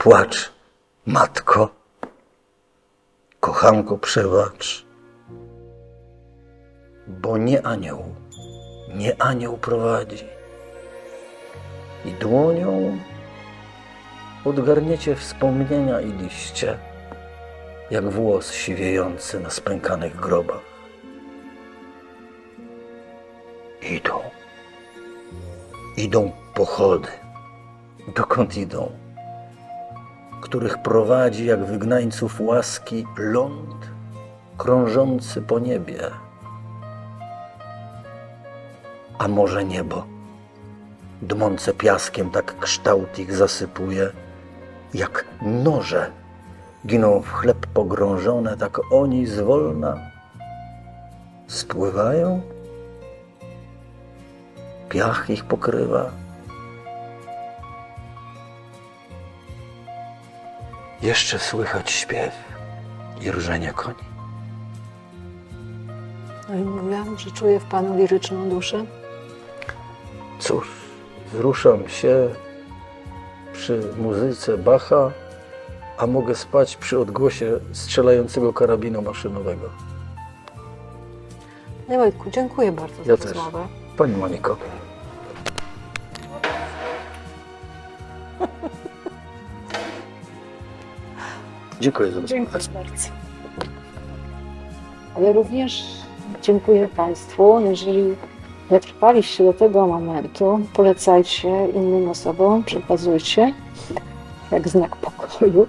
Płacz, matko, kochanko, przebacz, bo nie anioł, nie anioł prowadzi. I dłonią odgarniecie wspomnienia i liście, jak włos siwiejący na spękanych grobach. Idą, idą pochody. Dokąd idą? Których prowadzi jak wygnańców łaski ląd krążący po niebie. A może niebo? Dmące piaskiem tak kształt ich zasypuje, jak noże giną w chleb pogrążone, tak oni zwolna spływają. Piach ich pokrywa. Jeszcze słychać śpiew i rżenie koni. No i mówiłam, że czuję w Panu liryczną duszę. Cóż, wzruszam się przy muzyce Bacha, a mogę spać przy odgłosie strzelającego karabinu maszynowego. Nie Wojtku, dziękuję bardzo za Ja też. rozmowę. Pani Moniko. Dziękuję za Dziękuję bardzo. Ale również dziękuję Państwu. Jeżeli dotrwaliście do tego momentu, polecajcie innym osobom, przekazujcie jak znak pokoju.